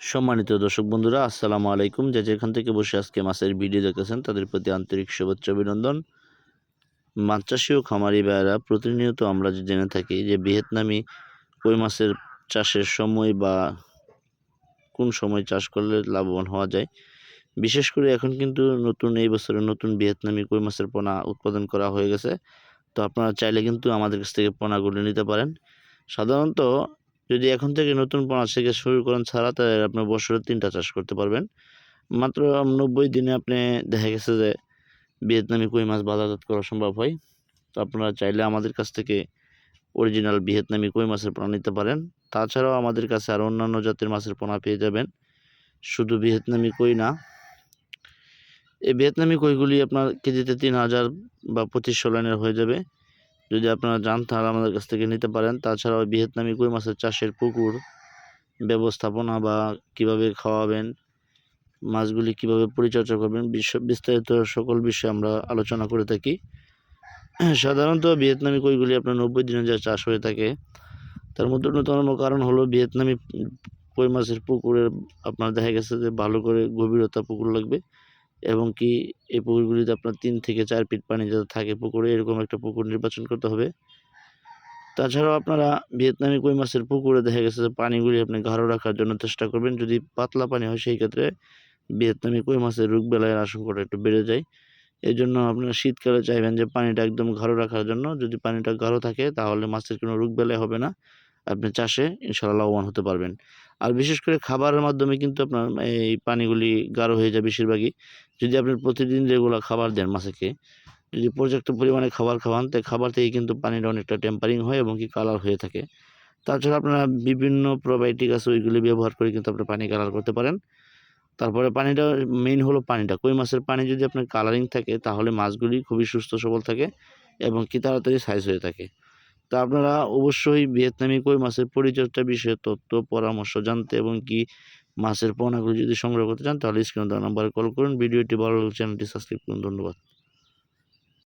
সম্মানিত দর্শক বন্ধুরা, আসসালামু আলাইকুম। যে যেখান থেকে বসে আজকে মাছের ভিডিও দেখতেছেন, তাদের প্রতি আন্তরিক শুভেচ্ছা, অভিনন্দন। মাছ চাষি ও খামারি ভাইয়েরা, প্রতিনিয়ত আমরা যে জেনে থাকি যে ভিয়েতনামি কই মাছের চাষের সময় বা কোন সময় চাষ করলে লাভবান হওয়া যায়। বিশেষ করে এখন কিন্তু নতুন, এই বছরে নতুন ভিয়েতনামি কই মাছের পোনা উৎপাদন করা হয়ে গেছে। তো আপনারা চাইলে কিন্তু আমাদের কাছ থেকে পোনাগুলো নিতে পারেন। সাধারণত যদি এখন থেকে নতুন পোনা থেকে শুরু করেন ছাড়া, তাহলে আপনি বছরে তিনটা চাষ করতে পারবেন। মাত্র নব্বই দিনে আপনি দেখা গেছে যে ভিয়েতনামি কই মাছ বাজারজাত করা সম্ভব হয়। তো আপনারা চাইলে আমাদের কাছ থেকে অরিজিনাল ভিয়েতনামি কই মাছের পোনা নিতে পারেন। তাছাড়াও আমাদের কাছে আরও অন্যান্য জাতের মাছের পোনা পেয়ে যাবেন। শুধু ভিয়েতনামি কই না। এই ভিয়েতনামি কইগুলি আপনার কেজিতে তিন হাজার বা পঁচিশশো লাইনের হয়ে যাবে। যদি আপনারা যান তাহলে আমাদের কাছ থেকে নিতে পারেন। তাছাড়াও ভিয়েতনামি কই মাছের চাষের পুকুর ব্যবস্থাপনা বা কীভাবে খাওয়াবেন, মাছগুলি কীভাবে পরিচর্যা করবেন, বিশ্ব, বিস্তারিত সকল বিষয়ে আমরা আলোচনা করে থাকি। সাধারণত ভিয়েতনামি কইগুলি আপনার নব্বই দিনে যা চাষ হয়ে থাকে, তার মধ্যে অন্যতম কারণ হলো ভিয়েতনামি কই মাছের পুকুরের, আপনার দেখা গেছে যে ভালো করে গভীরতা পুকুর লাগবে। এবং কি এই পুকুরগুলিতে আপনার তিন থেকে চার ফিট পানি যাতে থাকে পুকুরে, এরকম একটা পুকুর নির্বাচন করতে হবে। তাছাড়াও আপনারা ভিয়েতনামি কই মাছের পুকুরে দেখা গেছে যে পানিগুলি আপনি গাঢ় রাখার জন্য চেষ্টা করবেন। যদি পাতলা পানি হয়, সেই ক্ষেত্রে ভিয়েতনামি কই মাছের রোগ বেলায়ের আশঙ্কাটা একটু বেড়ে যায়। এই জন্য আপনারা শীতকালে চাইবেন যে পানিটা একদম গাঢ় রাখার জন্য। যদি পানিটা গাঢ় থাকে, তাহলে মাছের কোনো রোগ বেলায় হবে না। আপনি চাষে ইনশাল্লাহ লাভবান হতে পারবেন। আর বিশেষ করে খাবারের মাধ্যমে কিন্তু আপনার এই পানিগুলি গাঢ় হয়ে যায় বেশিরভাগই। যদি আপনি প্রতিদিন রেগুলার খাবার দেন মাছকে যদি পর্যাপ্ত পরিমাণে খাবার খাওয়ান তাই খাবার থেকে কিন্তু পানিটা অনেকটা টেম্পারিং হয় এবং কি কালার হয়ে থাকে। তাছাড়া আপনারা বিভিন্ন প্রোবায়োটিক আছে, ওইগুলি ব্যবহার করে কিন্তু আপনি পানি কালার করতে পারেন। তারপরে পানিটা মেইন হলো পানিটা। কই মাছের পানি যদি আপনার কালারিং থাকে, তাহলে মাছগুলি খুবই সুস্থ সবল থাকে এবং কি তাড়াতাড়ি সাইজ হয়ে থাকে। তা আপনারা অবশ্যই ভিয়েতনামি কই মাছের পরিচর্যা বিষয়ে তথ্য, পরামর্শ জানতে এবং কি মাছের পোনাগুলি যদি সংগ্রহ করতে চান তাহলে স্ক্রিনে দেওয়া নাম্বারে কল করুন। ভিডিওটি ভালো লাগলে চ্যানেলটি সাবস্ক্রাইব করুন। ধন্যবাদ।